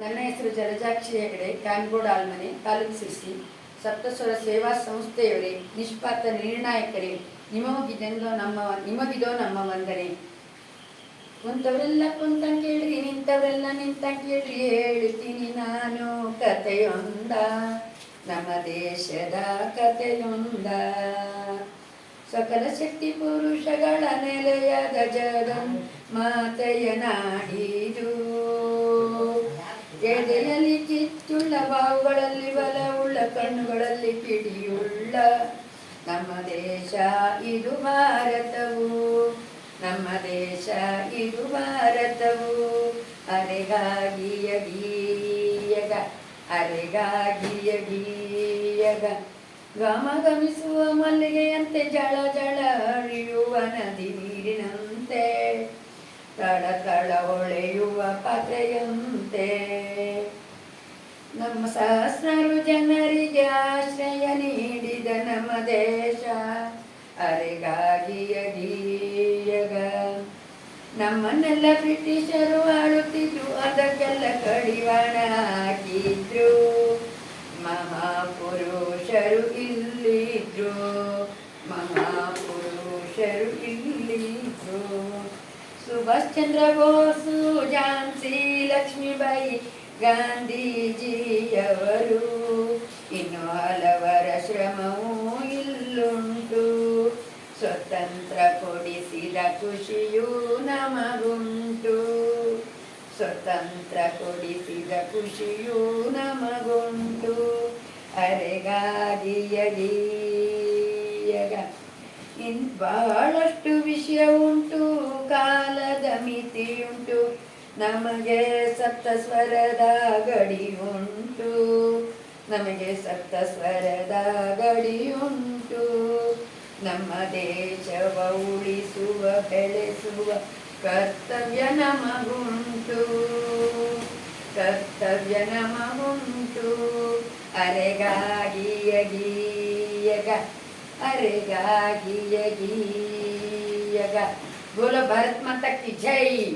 ನನ್ನ ಹೆಸರು ಜಲಜಾಕ್ಷಿ ಹೆಗಡೆ ಕ್ಯಾನ್ಗೋಡ್ ಆಲ್ಮನೆ ತಾಲೂಕು ಸಿರ್ಸಿ ಸಪ್ತಸ್ವರ ಸೇವಾ ಸಂಸ್ಥೆಯವರೇ, ನಿಷ್ಪಾತ ನಿರ್ಣಾಯಕರೇ. ನಿಮಗಿದೆಂದೋ ನಮ್ಮ ನಿಮಗಿದೋ ನಮ್ಮ ವಂದನೆ. ಕುಂತವರೆಲ್ಲ ಕುಂತ ಕೇಳ್ರಿ, ನಿಂತವರೆಲ್ಲ ನಿಂತ ಕೇಳ್ರಿ, ಹೇಳ್ತೀನಿ ನಾನು ಕಥೆಯೊಂದ. ನಮ್ಮ ದೇಶದ ಕಥೆಯೊಂದ. ಸಕಲ ಶಕ್ತಿ ಪುರುಷಗಳ ನೆಲೆಯ ಗಜದ ಮಾತೆಯ ನಾಡಿದು ಬಾವುಗಳಲ್ಲಿ ಬಲವುಳ್ಳ ಕಣ್ಣುಗಳಲ್ಲಿ ಕಿಡಿಯುಳ್ಳ ನಮ್ಮ ದೇಶ ಇದು ಭಾರತವು, ನಮ್ಮ ದೇಶ ಇದು ಭಾರತವು. ಅರೆಗಾಗಿಯ ಗೀಯಗ ಅರೆಗಾಗಿಯ ಗೀಯಗ ಗಮ ಮಲ್ಲಿಗೆಯಂತೆ, ಜಳ ಜಳ ಹರಿಯುವ ನದಿ ನೀರಿನಂತೆ. ತಳ ತಳ ಹೊಳೆಯುವ ನಮ್ಮ ಸಹಸ್ರಾರು ಜನರಿಗೆ ಆಶ್ರಯ ನೀಡಿದ ನಮ್ಮ ದೇಶ. ಅರೆಗಾಗಿಯ ಗೀಯಗ ನಮ್ಮನ್ನೆಲ್ಲ ಬ್ರಿಟಿಷರು ಆಳುತ್ತಿದ್ರು, ಅದಕ್ಕೆಲ್ಲ ಕಡಿವಾಣ ಹಾಕಿದ್ರು. ಮಹಾಪುರುಷರು ಇಲ್ಲಿದ್ರು ಮಹಾಪುರುಷರು ಇಲ್ಲಿದ್ರು. ಸುಭಾಷ್ ಚಂದ್ರ ಬೋಸು, ಝಾನ್ಸಿ ಲಕ್ಷ್ಮೀಬಾಯಿ ಗಾಂಧೀಜಿಯವರು ಇನ್ನು ಹಲವರ ಶ್ರಮವೂ ಇಲ್ಲುಂಟು. ಸ್ವತಂತ್ರ ಕೊಡಿಸಿದ ಖುಷಿಯೂ ನಮಗುಂಟು. ಸ್ವತಂತ್ರ ಕೊಡಿಸಿದ ಖುಷಿಯೂ ನಮಗುಂಟು. ಅರೆಗಾದಿಯ ಗೀಯಗ ಇನ್ ಬಹಳಷ್ಟು ವಿಷಯ ಉಂಟು, ಕಾಲದ ಮಿತಿಯುಂಟು. ನಮಗೆ ಸಪ್ತ ಸ್ವರದ ಗಡಿ ಉಂಟು. ನಮಗೆ ಸಪ್ತ ಸ್ವರದ ಗಡಿ ಉಂಟು. ನಮ್ಮ ದೇಶವ ಉಳಿಸುವ, ಬೆಳೆಸುವ ಕರ್ತವ್ಯ ನಮಗುಂಟು. ಕರ್ತವ್ಯ ನಮಗುಂಟು. ಅರೆಗಾಗಿಯ ಗೀಯಗ ಅರೆಗಾಗಿಯ ಗೀಯಗ ಬೋಲೋ ಭಾರತ್ ಮಾತಾ ಜೈ.